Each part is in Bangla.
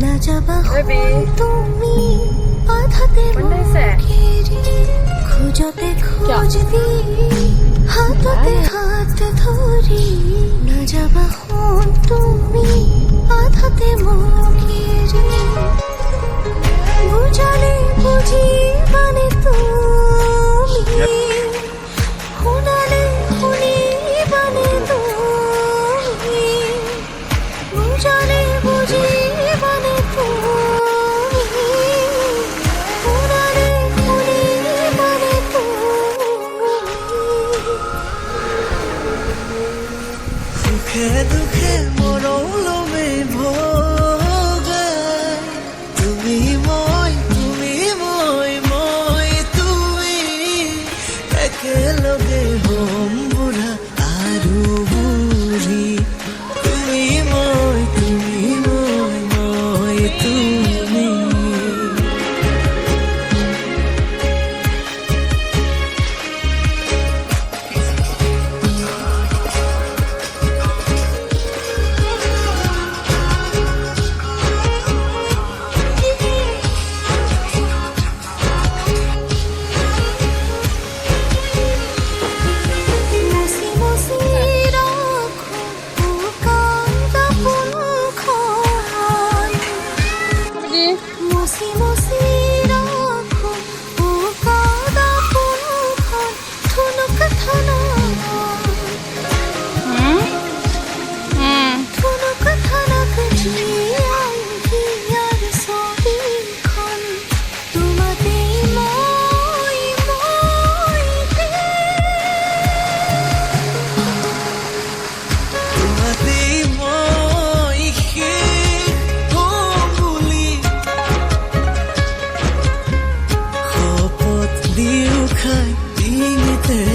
লাজাবা Baby. তুমি? ঘেরি খোঁজতে খোঁজ সুখে দুখে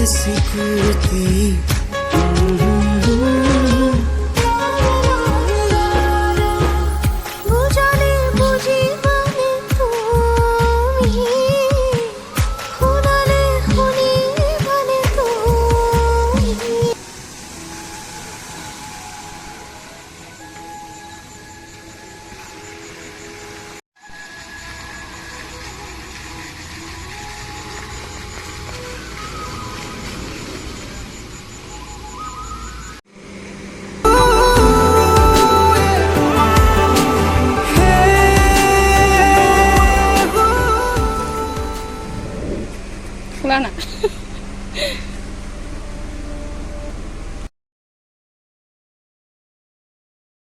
স্বীকৃতি।